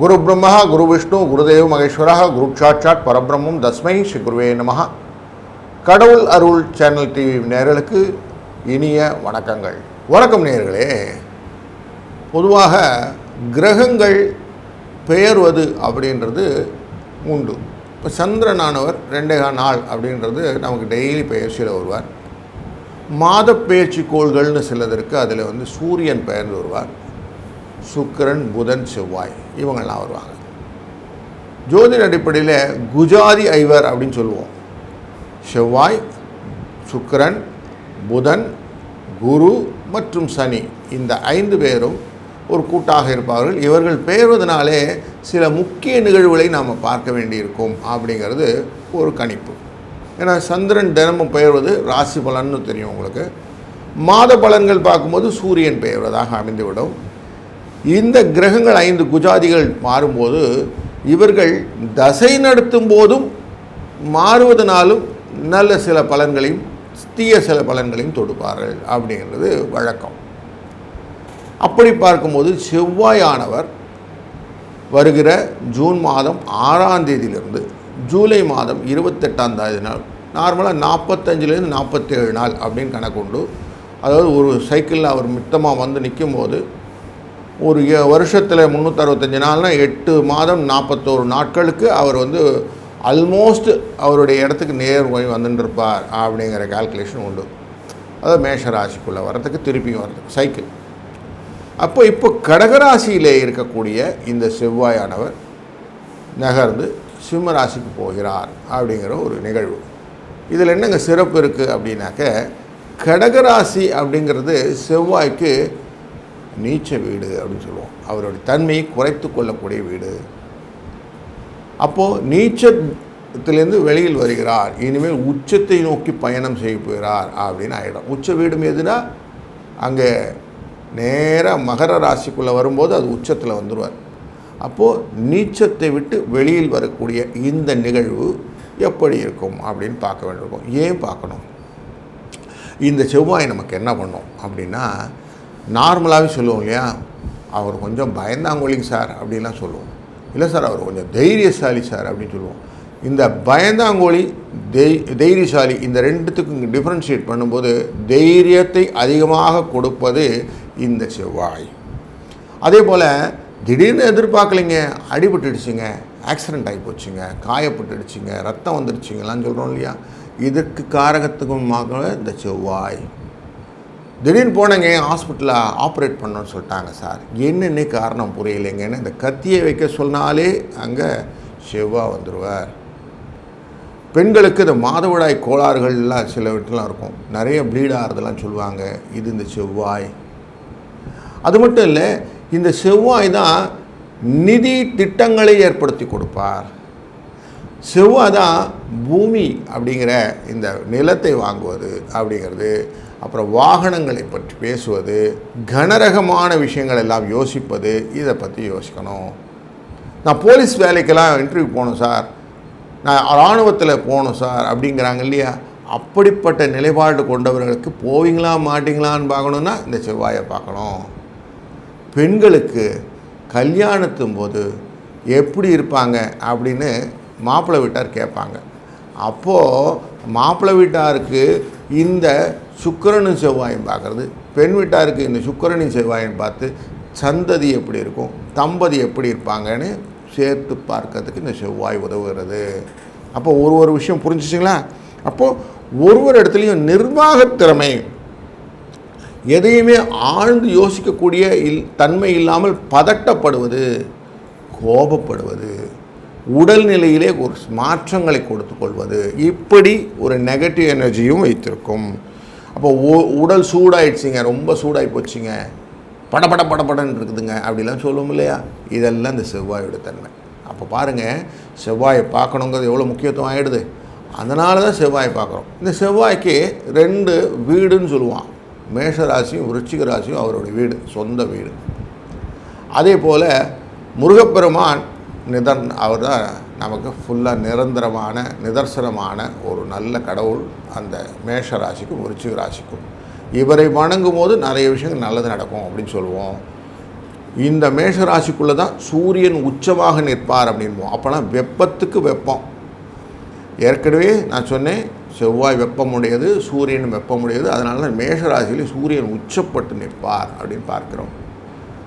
குரு பிரம்மா குரு விஷ்ணு குருதேவ் மகேஸ்வரா குரு சாட்சாட் பரபிரம்மம் தஸ்மை ஸ்ரீ குருவே கடவுள் அருள் சேனல் டிவி நேர்களுக்கு இனிய வணக்கங்கள். வணக்கம் நேர்களே. பொதுவாக கிரகங்கள் பெயர்வது அப்படின்றது உண்டு. இப்போ சந்திரனானவர் ரெண்டே நாள் அப்படின்றது நமக்கு டெய்லி பயிற்சியில் வருவார். மாத பேச்சு கோள்கள்னு சிலதற்கு அதில் வந்து சூரியன் பெயர்ந்து வருவார். சுக்கரன் புதன் செவ்வாய். இவங்கெல்லாம் வருவாங்க. ஜோதிட அடிப்படையில் குஜாதி ஐவர் அப்படின்னு சொல்லுவோம். செவ்வாய் சுக்கரன் புதன் குரு மற்றும் சனி. இந்த ஐந்து பேரும் ஒரு கூட்டாக இருப்பார்கள். இவர்கள் பெயர்வதனாலே சில முக்கிய நிகழ்வுகளை நாம் பார்க்க வேண்டியிருக்கும் அப்படிங்கிறது ஒரு கணிப்பு. ஏன்னா சந்திரன் தினமும் பெயர்வது ராசி பலன்னு தெரியும் உங்களுக்கு. மாத பலன்கள் பார்க்கும்போது சூரியன் பெயர்வதாக அமைந்துவிடும். இந்த கிரகங்கள் ஐந்து குஜாதிகள் மாறும்போது இவர்கள் தசை நடத்தும் போதும் மாறுவதனாலும் நல்ல சில பலன்களையும் தீய சில பலன்களையும் தொடுப்பார்கள் அப்படிங்கிறது வழக்கம். அப்படி பார்க்கும்போது செவ்வாயானவர் வருகிற ஜூன் மாதம் ஆறாம் தேதியிலிருந்து ஜூலை மாதம் இருபத்தெட்டாம் தேதி நாள் நார்மலாக நாற்பத்தஞ்சிலேருந்து நாற்பத்தேழு நாள் அப்படின்னு கணக்குண்டு அதாவது ஒரு சைக்கிளில் அவர் மித்தமாக வந்து நிற்கும் போது ஒரு வருஷத்தில் முந்நூற்றறுபத்தஞ்சு நாள்னா எட்டு மாதம் நாற்பத்தோரு நாட்களுக்கு அவர் வந்து அல்மோஸ்ட் அவருடைய இடத்துக்கு நேர் போய் வந்துட்டுருப்பார் அப்படிங்கிற கால்குலேஷன் உண்டு. அதாவது மேஷ ராசிக்குள்ளே வர்றதுக்கு திருப்பியும் வரதுக்கு சைக்கிள் அப்போ இப்போ கடகராசியிலே இருக்கக்கூடிய இந்த செவ்வாயானவர் நகர்ந்து சிம்மராசிக்கு போகிறார் அப்படிங்கிற ஒரு நிகழ்வு. இதில் என்னங்க சிறப்பு இருக்குது அப்படின்னாக்க கடகராசி அப்படிங்கிறது செவ்வாய்க்கு நீச்ச வீடு அப்படின்னு சொல்லுவோம். அவருடைய தன்மையை குறைத்து கொள்ளக்கூடிய வீடு. அப்போது நீச்சத்திலேருந்து வெளியில் வருகிறார். இனிமேல் உச்சத்தை நோக்கி பயணம் செய்ய போகிறார் அப்படின்னு ஆகிடும் உச்ச வீடும் எதுனா? அங்கே நேராக மகர ராசிக்குள்ளே வரும்போது அது உச்சத்தில் வந்துடுவார் அப்போது நீச்சத்தை விட்டு வெளியில் வரக்கூடிய இந்த நிகழ்வு எப்படி இருக்கும் அப்படின்னு பார்க்க வேண்டியிருக்கும். ஏன் பார்க்கணும்? இந்த செவ்வாய் நமக்கு என்ன பண்ணும் அப்படின்னா நார்மலாகவே சொல்லுவோம் இல்லையா? அவர் கொஞ்சம் பயந்தாங்கொழிங்க சார் அப்படின்லாம் சொல்லுவோம். இல்லை சார் அவர் கொஞ்சம் தைரியசாலி சார் அப்படின்னு சொல்லுவோம். இந்த பயந்தாங்கோழி தெய் தைரியசாலி இந்த ரெண்டுத்துக்கும் டிஃப்ரென்ஷியேட் பண்ணும்போது தைரியத்தை அதிகமாக கொடுப்பது இந்த செவ்வாய். அதே போல் திடீர்னு எதிர்பார்க்கலைங்க அடிபட்டுடுச்சுங்க ஆக்சிடெண்ட் ஆகி போச்சுங்க காயப்பட்டுடுச்சுங்க ரத்தம் வந்துடுச்சுங்கலாம் சொல்கிறோம் இல்லையா? இதற்கு காரகத்துக்குமாக இந்த செவ்வாய். திடீர்னு போனேங்க ஹாஸ்பிட்டலில் ஆப்ரேட் பண்ணோன்னு சொல்லிட்டாங்க சார். என்னென்ன காரணம் புரியலைங்கன்னு இந்த கத்தியை வைக்க சொன்னாலே அங்கே செவ்வாய் வந்துடுவார் பெண்களுக்கு இந்த மாதவிடாய் கோளாறுகள்லாம் சில வீட்டிலாம் இருக்கும். நிறைய ப்ளீட் ஆகிறதுலாம் சொல்லுவாங்க. இது இந்த செவ்வாய். அது மட்டும் இல்லை இந்த செவ்வாய் தான் நிதி திட்டங்களை ஏற்படுத்தி கொடுப்பார். செவ்வாய் தான் பூமி அப்படிங்கிற இந்த நிலத்தை வாங்குவது அப்படிங்கிறது அப்புறம் வாகனங்களை பற்றி பேசுவது கனரகமான விஷயங்கள் எல்லாம் யோசிப்பது இதை பற்றி யோசிக்கணும். நான் போலீஸ் வேலைக்கெல்லாம் இன்டர்வியூ போகணும் சார். நான் இராணுவத்தில் போகணும் சார் அப்படிங்கிறாங்க இல்லையா? அப்படிப்பட்ட நிலைப்பாடு கொண்டவர்களுக்கு போவீங்களா மாட்டிங்களான்னு பார்க்கணுன்னா இந்த செவ்வாயை பார்க்கணும். பெண்களுக்கு கல்யாணத்தும் போது எப்படி இருப்பாங்க அப்படின்னு மாப்பிள்ளை வீட்டார் கேட்பாங்க. அப்போது மாப்பிள்ளை வீட்டாருக்கு இந்த சுக்கரனும் செவ்வாயும் பார்க்குறது. பெண் வீட்டாருக்கு இந்த சுக்கரனும் செவ்வாயும் பார்த்து சந்ததி எப்படி இருக்கும் தம்பதி எப்படி இருப்பாங்கன்னு சேர்த்து பார்க்கறதுக்கு இந்த செவ்வாய் உதவுகிறது. அப்போ ஒரு ஒரு விஷயம் புரிஞ்சிச்சிங்களா? அப்போது ஒரு ஒரு இடத்துலையும் நிர்வாகத்திறமை எதையுமே ஆழ்ந்து யோசிக்கக்கூடிய இல் தன்மை இல்லாமல் பதட்டப்படுவது கோபப்படுவது உடல்நிலையிலே ஒரு மாற்றங்களை கொடுத்துக்கொள்வது. இப்படி ஒரு நெகட்டிவ் எனர்ஜியும் வைத்திருக்கும். அப்போ உடல் சூடாயிடுச்சுங்க ரொம்ப சூடாகி போச்சுங்க. படபட படபடன்னு இருக்குதுங்க. அப்படிலாம் சொல்லுவோம் இல்லையா? இதெல்லாம் இந்த செவ்வாயோட தன்மை. அப்போ பாருங்கள் செவ்வாயை பார்க்கணுங்கிறது எவ்வளோ முக்கியத்துவம் ஆகிடுது அதனால தான் செவ்வாயை பார்க்குறோம். இந்த செவ்வாய்க்கு ரெண்டு வீடுன்னு சொல்லுவான். மேஷ ராசியும் விருச்சிக ராசியும் அவருடைய வீடு சொந்த வீடு. அதே போல் முருகப்பெருமான் நிதர் அவர் தான் நமக்கு ஃபுல்லாக நிரந்தரமான நிதர்சனமான ஒரு நல்ல கடவுள். அந்த மேஷ ராசிக்கும் விருச்சிக ராசிக்கும் இவரை வணங்கும் போது நிறைய விஷயங்கள் நல்லது நடக்கும் அப்படின்னு சொல்லுவோம். இந்த மேஷ ராசிக்குள்ளே தான் சூரியன் உச்சமாக நிற்பார் அப்படின்போம் அப்போனா வெப்பத்துக்கு வெப்பம். ஏற்கனவே நான் சொன்னேன் செவ்வாய் வெப்பமுடையது சூரியன் வெப்பமுடையது. அதனால தான் மேஷராசியில் சூரியன் உச்சப்பட்டு நிற்பார் அப்படின்னு பார்க்குறோம்.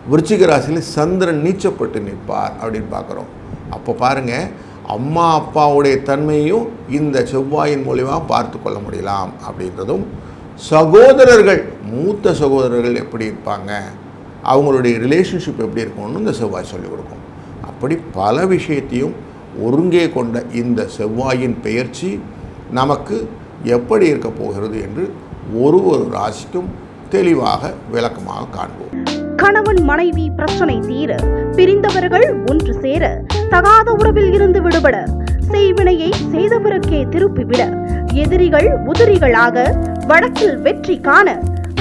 விருச்சிக ராசியில் சந்திரன் நீச்சப்பட்டு நிற்பார் அப்படின்னு பார்க்குறோம். அப்போ பாருங்கள் அம்மா அப்பாவுடைய தன்மையும் இந்த செவ்வாயின் மூலிமா பார்த்து கொள்ள முடியலாம் அப்படின்றதும் சகோதரர்கள் மூத்த சகோதரர்கள் எப்படி இருப்பாங்க அவங்களுடைய ரிலேஷன்ஷிப் எப்படி இருக்கும்னு இந்த செவ்வாய் சொல்லிக் கொடுக்கும். அப்படி பல விஷயத்தையும் ஒருங்கே கொண்ட இந்த செவ்வாயின் பெயர்ச்சி நமக்கு எப்படி இருக்க போகிறது என்று ஒரு ஒரு ராசிக்கும் தெளிவாக விளக்கமாக காண்போம். கணவன் மனைவி பிரச்சனை தீர பிரிந்தவர்கள் ஒன்று சேர தகாத உறவில் இருந்து விடுபட செய்வினையை செய்தவருக்கே திருப்பிவிட எதிரிகள் உதிரிகளாக வழக்கில் வெற்றி காண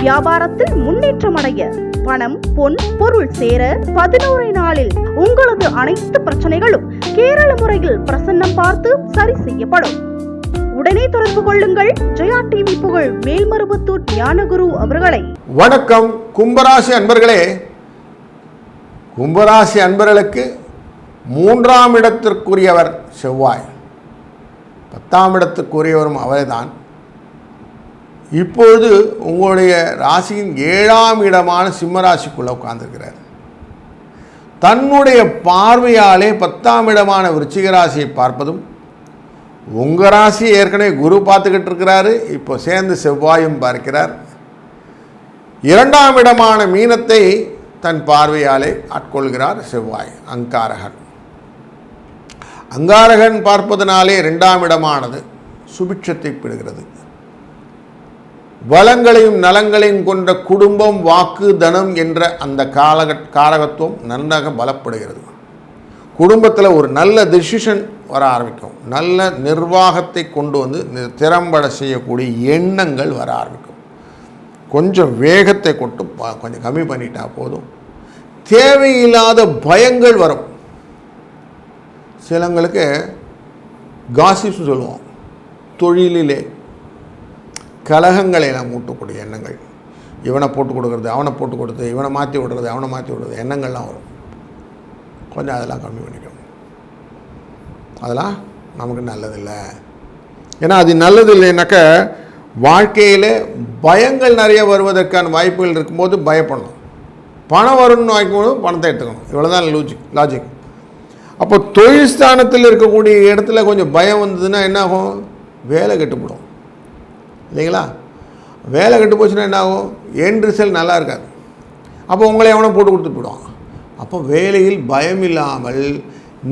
வியாபாரத்தில் முன்னேற்றம் அடைய பணம் பொன் பொருள் சேர பதினோரு நாளில் உங்களது அனைத்து பிரச்சனைகளும் கேரள முறையில் பிரசன்னம் பார்த்து சரி செய்யப்படும். தொடர்பு கொள்ளுங்கள். ஜெயா டிவி புகழ் மேல்மருவத்தூர் ஞானகுரு அவர்களை. வணக்கம் கும்பராசி அன்பர்களே. கும்பராசி அன்பர்களுக்கு மூன்றாம் இடத்திற்குரியவர் செவ்வாய். பத்தாம் இடத்துக்குரியவரும் அவர்தான். இப்பொழுது உங்களுடைய ராசியின் ஏழாம் இடமான சிம்மராசிக்குள்ளே உட்கார்ந்திருக்கிறார். தன்னுடைய பார்வையாலே பத்தாம் இடமான விருச்சிக ராசியை பார்ப்பதும் உங்கள் ராசி ஏற்கனவே குரு பார்த்துக்கிட்டு இருக்கிறாரு. இப்போ சேர்ந்து செவ்வாயும் பார்க்கிறார். இரண்டாம் இடமான மீனத்தை தன் பார்வையாலே ஆட்கொள்கிறார் செவ்வாய் அங்காரகன். அங்காரகன் பார்ப்பதனாலே இரண்டாம் இடமானது சுபிட்சத்தை பெறுகிறது. வளங்களையும் நலங்களையும் கொண்ட குடும்பம் வாக்கு தனம் என்ற அந்த காலக காரகத்துவம் நன்றாக பலப்படுகிறது. குடும்பத்தில் ஒரு நல்ல டெசிஷன் வர ஆரம்பிக்கும். நல்ல நிர்வாகத்தை கொண்டு வந்து திறம்பட செய்யக்கூடிய எண்ணங்கள் வர ஆரம்பிக்கும். கொஞ்சம் வேகத்தை கொட்டு ப- கொஞ்சம் கம்மி பண்ணிட்டா போதும். தேவையில்லாத பயங்கள் வரும். சிலங்களுக்கு காசிப்ஸ் சொல்லுவோம். தொழிலிலே கலகங்களை எல்லாம் மூட்டக்கூடிய எண்ணங்கள். இவனை போட்டு கொடுக்குறது அவனை போட்டு கொடுத்து இவனை மாற்றி விடுறது அவனை மாற்றி விடுறது எண்ணங்கள்லாம் வரும். கொஞ்சம் அதெல்லாம் கம்மி பண்ணிக்கணும் அதெல்லாம் நமக்கு நல்லதில்லை. ஏன்னா அது நல்லது இல்லைனாக்க வாழ்க்கையில் பயங்கள் நிறைய வருவதற்கான வாய்ப்புகள் இருக்கும்போது பயப்படணும். பணம் வரும்னு வாய்க்கும்போது பணத்தை எடுத்துக்கணும். இவ்வளோதான் லாஜிக் லாஜிக் அப்போ தொழில் ஸ்தானத்தில் இருக்கக்கூடிய இடத்துல கொஞ்சம் பயம் வந்ததுன்னா என்ன ஆகும் வேலை கெட்டுப்படும். இல்லைங்களா? வேலை கெட்டு போச்சுன்னா என்ன ஆகும் என் ரிசல்ட் நல்லா இருக்காது. அப்போ உங்களை எவனோ போட்டு கொடுத்துட்டு போயிடுவான். அப்போ வேலையில் பயம் இல்லாமல்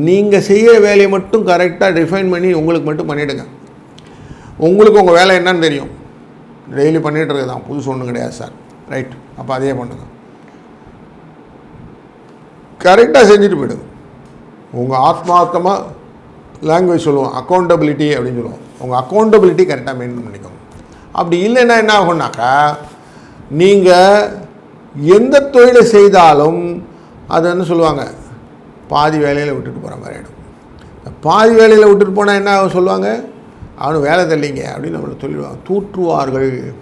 நீங்கள் செய்கிற வேலையை மட்டும் கரெக்டாக டிஃபைன் பண்ணி உங்களுக்கு மட்டும் பண்ணிவிடுங்க உங்களுக்கு உங்கள் வேலை என்னன்னு தெரியும். டெய்லி பண்ணிகிட்டு தான். புதுசு ஒன்றும் கிடையாது சார் ரைட் அப்போ அதே பண்ணுங்க. கரெக்டாக செஞ்சுட்டு போயிடுங்க. உங்கள் ஆத்மார்த்தமாக லாங்குவேஜ் சொல்லுவோம். அக்கௌண்டபிலிட்டி அப்படின்னு சொல்லுவோம். உங்கள் அக்கௌண்டபிலிட்டி கரெக்டாக மெயின்டைன் பண்ணிக்கோங்க. அப்படி இல்லைன்னா என்ன ஆகும்னாக்கா நீங்கள் எந்த தொழிலை செய்தாலும் அது வந்து சொல்லுவாங்க பாதி வேலையில் விட்டுட்டு போகிற மாதிரி ஆகிடும் பாதி வேலையில் விட்டுட்டு போனால் என்ன ஆகும் சொல்லுவாங்க? அவனு வேலை தள்ளிங்க அப்படின்னு நம்மளை சொல்லிடுவாங்க. தூற்றுவார்கள்.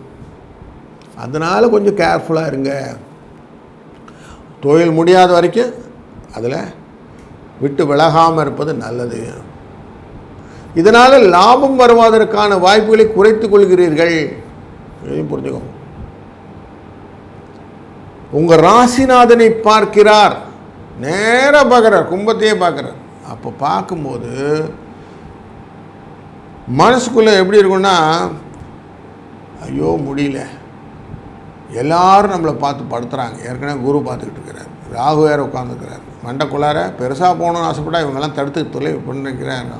அதனால் கொஞ்சம் கேர்ஃபுல்லாக இருங்க. தொழில் முடியாத வரைக்கும் அதில் விட்டு விலகாமல் இருப்பது நல்லது. இதனால் லாபம் வருவதற்கான வாய்ப்புகளை குறைத்து கொள்கிறீர்கள். இதையும் புரிஞ்சுக்கோங்க. உங்கள் ராசிநாதனை பார்க்கிறார். நேராக பார்க்குறார் கும்பத்தையே பார்க்குறார். அப்போ பார்க்கும்போது மனசுக்குள்ளே எப்படி இருக்கும்னா ஐயோ முடியல. எல்லாரும் நம்மளை பார்த்து படுத்துகிறாங்க ஏற்கனவே குரு பார்த்துக்கிட்டு இருக்கிறார். ராகு வேறு உட்காந்துருக்கிறார் மண்டக்குள்ளார பெருசாக போகணும்னு ஆசைப்பட்டா இவங்கெல்லாம் தடுத்து தொலை பண்ணிக்கிறாங்க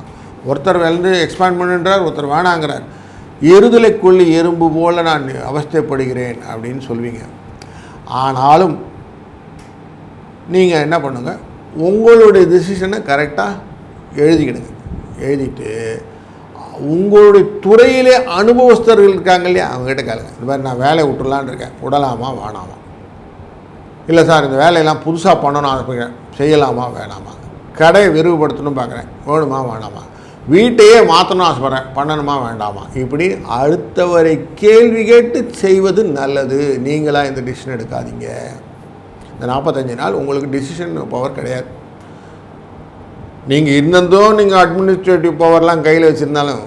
ஒருத்தர் வந்து எக்ஸ்பேண்ட் பண்ணுன்றார் ஒருத்தர் வேணாங்கிறார். எருதலைக்குள்ளி எறும்பு போல நான் அவஸ்தைப்படுகிறேன் அப்படின்னு சொல்வீங்க. ஆனாலும் நீங்கள் என்ன பண்ணுங்கள் உங்களுடைய டிசிஷனை கரெக்டாக எழுதிக்கிடுங்க. எழுதிட்டு உங்களுடைய துறையிலே அனுபவஸ்தர்கள் இருக்காங்க இல்லையா? அவங்ககிட்ட கேளுங்க. இந்த மாதிரி நான் வேலையை விட்டுலான்னு இருக்கேன். விடலாமா? வேணாமா? இல்லை சார் இந்த வேலையெல்லாம் புதுசாக பண்ணணும் ஆசைப்படுறேன் செய்யலாமா? வேணாமா? கடையை விரிவுபடுத்தணும் பார்க்குறேன். வேணுமா? வேணாமா? வீட்டையே மாற்றணும் ஆசைப்பட்றேன் பண்ணணுமா வேண்டாமா? இப்படி அடுத்தவரை கேள்வி கேட்டு செய்வது நல்லது. நீங்களாக இந்த டிசிஷன் எடுக்காதீங்க. இந்த நாற்பத்தஞ்சு நாள் உங்களுக்கு டிசிஷன் பவர் கிடையாது. நீங்கள் இருந்தோ நீங்கள் அட்மினிஸ்ட்ரேட்டிவ் பவர்லாம் கையில் வச்சுருந்தாலும்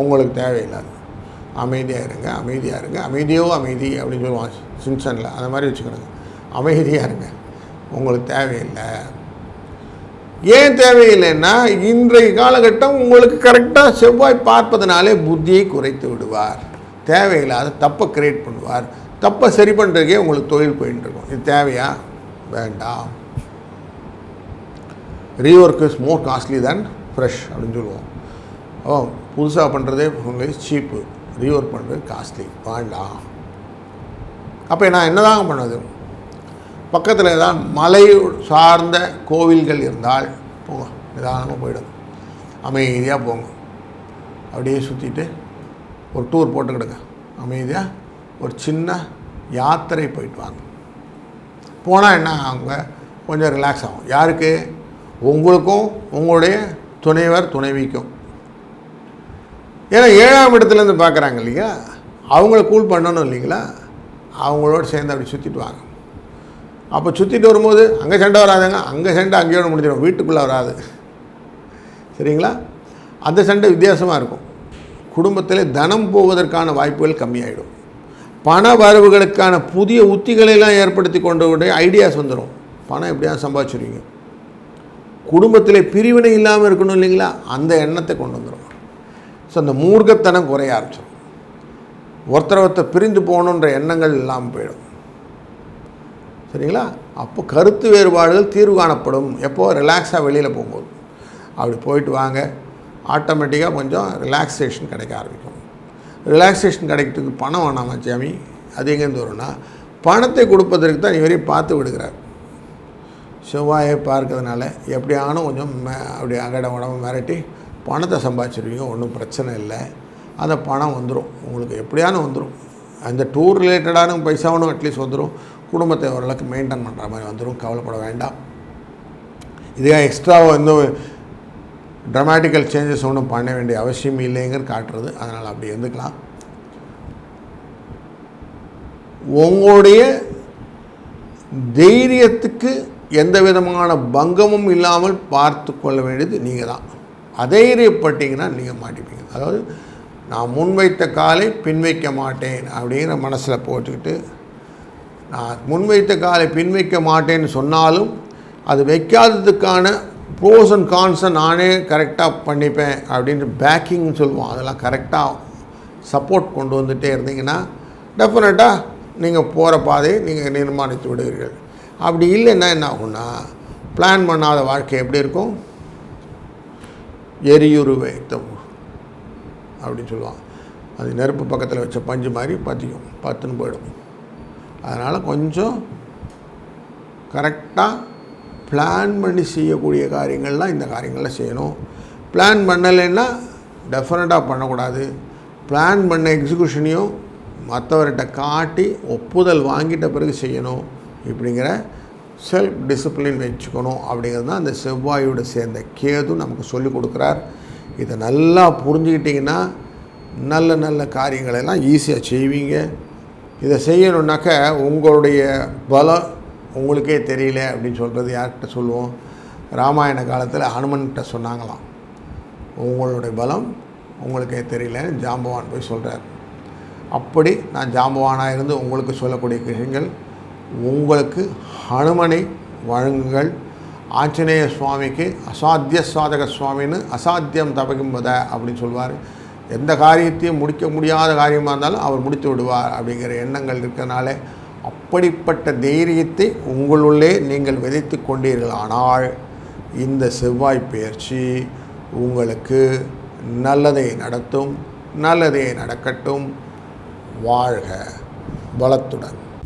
உங்களுக்கு தேவையில்லாது. அமைதியாக இருங்க அமைதியாக இருங்க. அமைதியோ அமைதி அப்படின்னு சொல்லுவான் சிம்சனில் அந்த மாதிரி வச்சுக்கணுங்க. அமைதியாக இருங்க. உங்களுக்கு தேவையில்லை. ஏன் தேவையில்லைன்னா இன்றைய காலகட்டம் உங்களுக்கு கரெக்டாக செவ்வாய் பார்ப்பதனாலே புத்தியை குறைத்து விடுவார். தேவையில்லாத தப்பை கிரியேட் பண்ணுவார். தப்பை சரி பண்ணுறதுக்கே உங்களுக்கு தொழில் போயின்னு இருக்கும். இது தேவையா? வேண்டாம். Rework is more costly than fresh அப்படின்னு சொல்லுவோம். ஓ புதுசாக பண்ணுறதே உங்களுக்கு சீப்பு ரீஒர்க் பண்ணுறது காஸ்ட்லி வேண்டாம். அப்போ நான் என்னதாங்க பண்ணது பக்கத்தில் தான் மலை சார்ந்த கோவில்கள் இருந்தால் போங்க நிதானமாக போயிடுங்க. அமைதியாக போங்க. அப்படியே சுற்றிட்டு ஒரு டூர் போட்டுக்கிடுங்க. அமைதியாக ஒரு சின்ன யாத்திரை போயிட்டு வாங்க. போனால் என்ன அவங்க கொஞ்சம் ரிலாக்ஸ் ஆகும். யாருக்கு? உங்களுக்கும் உங்களுடைய துணைவர் துணைவிக்கும். ஏன்னா ஏழாம் இடத்துலேருந்து பார்க்குறாங்க இல்லையா? அவங்கள கூல் பண்ணணும் இல்லைங்களா? அவங்களோட சேர்ந்து அப்படி சுற்றிட்டு வாங்க. அப்போ சுற்றிட்டு வரும்போது அங்கே சண்டை வராதுங்க. அங்கே சண்டை அங்கேயோ முடிஞ்சிடும். வீட்டுக்குள்ளே வராது. சரிங்களா? அந்த சண்டை வித்தியாசமாக இருக்கும். குடும்பத்தில் தனம் போவதற்கான வாய்ப்புகள் கம்மியாயிடும். பண வரவுகளுக்கான புதிய உத்திகளை எல்லாம் ஏற்படுத்தி கொண்டவுடைய ஐடியாஸ் வந்துடும் பணம் எப்படியா சம்பாதிச்சிருவீங்க? குடும்பத்தில் பிரிவினை இல்லாமல் இருக்கணும் இல்லைங்களா? அந்த எண்ணத்தை கொண்டு வந்துடும் ஸோ அந்த மூர்க்கத்தனம் குறைய ஆரம்பிச்சிடும் ஒருத்தரை ஒருத்தர் பிரிந்து போகணுன்ற எண்ணங்கள் இல்லாமல் போயிடும். சரிங்களா? அப்போ கருத்து வேறுபாடுகள் தீர்வு காணப்படும். எப்போது ரிலாக்ஸாக வெளியில் போகும்போது. அப்படி போயிட்டு வாங்க. ஆட்டோமேட்டிக்காக கொஞ்சம் ரிலாக்ஸேஷன் கிடைக்க ஆரம்பிக்கும். ரிலாக்ஸேஷன் கிடைக்கிறதுக்கு பணம் வேணாமா சாமி அது எங்கேருந்து வரும்னா பணத்தை கொடுப்பதற்கு தான் இவரே பார்த்து விடுகிறார். செவ்வாயை பார்க்கறதுனால எப்படியானும் கொஞ்சம் மே அப்படி அகட உடம்பு மிரட்டி பணத்தை சம்பாதிச்சிருவீங்க ஒன்றும் பிரச்சனை இல்லை. அந்த பணம் வந்துடும் உங்களுக்கு எப்படியானு வந்துடும் அந்த டூர் ரிலேட்டடான பைசாவும் அட்லீஸ்ட் வந்துடும் குடும்பத்தை ஓரளவுக்கு மெயின்டைன் பண்ணுற மாதிரி வந்துடும் கவலைப்பட வேண்டாம். இதே எக்ஸ்ட்ராவாக எந்த ட்ரமாட்டிக்கல் சேஞ்சஸ் ஒன்றும் பண்ண வேண்டிய அவசியம் இல்லைங்கிற காட்டுறது. அதனால் அப்படி இருந்துக்கலாம். உங்களுடைய தைரியத்துக்கு எந்த விதமான பங்கமும் இல்லாமல் பார்த்து கொள்ள வேண்டியது நீங்கள் தான். அதைரியப்பட்டீங்கன்னா நீங்கள் மாட்டிப்பீங்க. அதாவது நான் முன்வைத்த காலை பின்வைக்க மாட்டேன் அப்படிங்கிற மனசில் போட்டுக்கிட்டு நான் முன்வைத்த காலை பின்வைக்க மாட்டேன்னு சொன்னாலும் அது வைக்காததுக்கான ப்ரோஸ் அண்ட் கான்ஸை நானே கரெக்டாக பண்ணிப்பேன் அப்படின்னு பேக்கிங்னு சொல்லுவோம். அதெல்லாம் கரெக்டாக சப்போர்ட் கொண்டு வந்துகிட்டே இருந்தீங்கன்னா டெஃபினட்டாக நீங்கள் போகிற பாதையை நீங்கள் நிர்மாணித்து விடுவீர்கள். அப்படி இல்லைன்னா என்ன ஆகும்னா பிளான் பண்ணாத வாழ்க்கை எப்படி இருக்கும்? எரியுரு வைத்தம் அப்படின்னு சொல்லுவான் அது நெருப்பு பக்கத்தில் வச்ச பஞ்சு மாதிரி பற்றிக்கும் பத்துன்னு போயிடும். அதனால் கொஞ்சம் கரெக்டாக பிளான் பண்ணி செய்யக்கூடிய காரியங்கள்லாம் இந்த காரியங்கள்லாம் செய்யணும். பிளான் பண்ணலைன்னா டெஃபினட்டாக பண்ணக்கூடாது. பிளான் பண்ண எக்ஸிக்யூஷனையும் மற்றவர்கிட்ட காட்டி ஒப்புதல் வாங்கிட்ட பிறகு செய்யணும். இப்படிங்கிற செல்ஃப் டிசிப்ளின் வச்சுக்கணும் அப்படிங்கிறது தான் அந்த செவ்வாயோடு சேர்ந்த கேது நமக்கு சொல்லிக் கொடுக்குறார். இதை நல்லா புரிஞ்சுக்கிட்டிங்கன்னா நல்ல நல்ல காரியங்களெல்லாம் ஈஸியாக செய்வீங்க. இதை செய்யணுன்னாக்க உங்களுடைய பலம் உங்களுக்கே தெரியல அப்படின்னு சொல்கிறது யார்கிட்ட சொல்லுவோம்? ராமாயண காலத்தில் ஹனுமன்கிட்ட சொன்னாங்களாம். உங்களுடைய பலம் உங்களுக்கே தெரியலன்னு ஜாம்பவான் போய் சொல்கிறார் அப்படி நான் ஜாம்பவானாக இருந்து உங்களுக்கு சொல்லக்கூடிய விஷயங்கள் உங்களுக்கு ஹனுமனை வழங்குங்கள். ஆஞ்சநேய சுவாமிக்கு அசாத்திய சாதக சுவாமின்னு அசாத்தியம் தபகிம்பத அப்படின்னு சொல்லுவார் எந்த காரியத்தையும் முடிக்க முடியாத காரியமாக இருந்தாலும் அவர் முடித்து விடுவார் அப்படிங்கிற எண்ணங்கள் இருக்கிறனால அப்படிப்பட்ட தைரியத்தை உங்களுள்ளே நீங்கள் விதைத்து கொண்டீர்களானால் இந்த செவ்வாய் பயிற்சி உங்களுக்கு நல்லதை நடத்தும் நல்லதே நடக்கட்டும். வாழ்க பலத்துடன்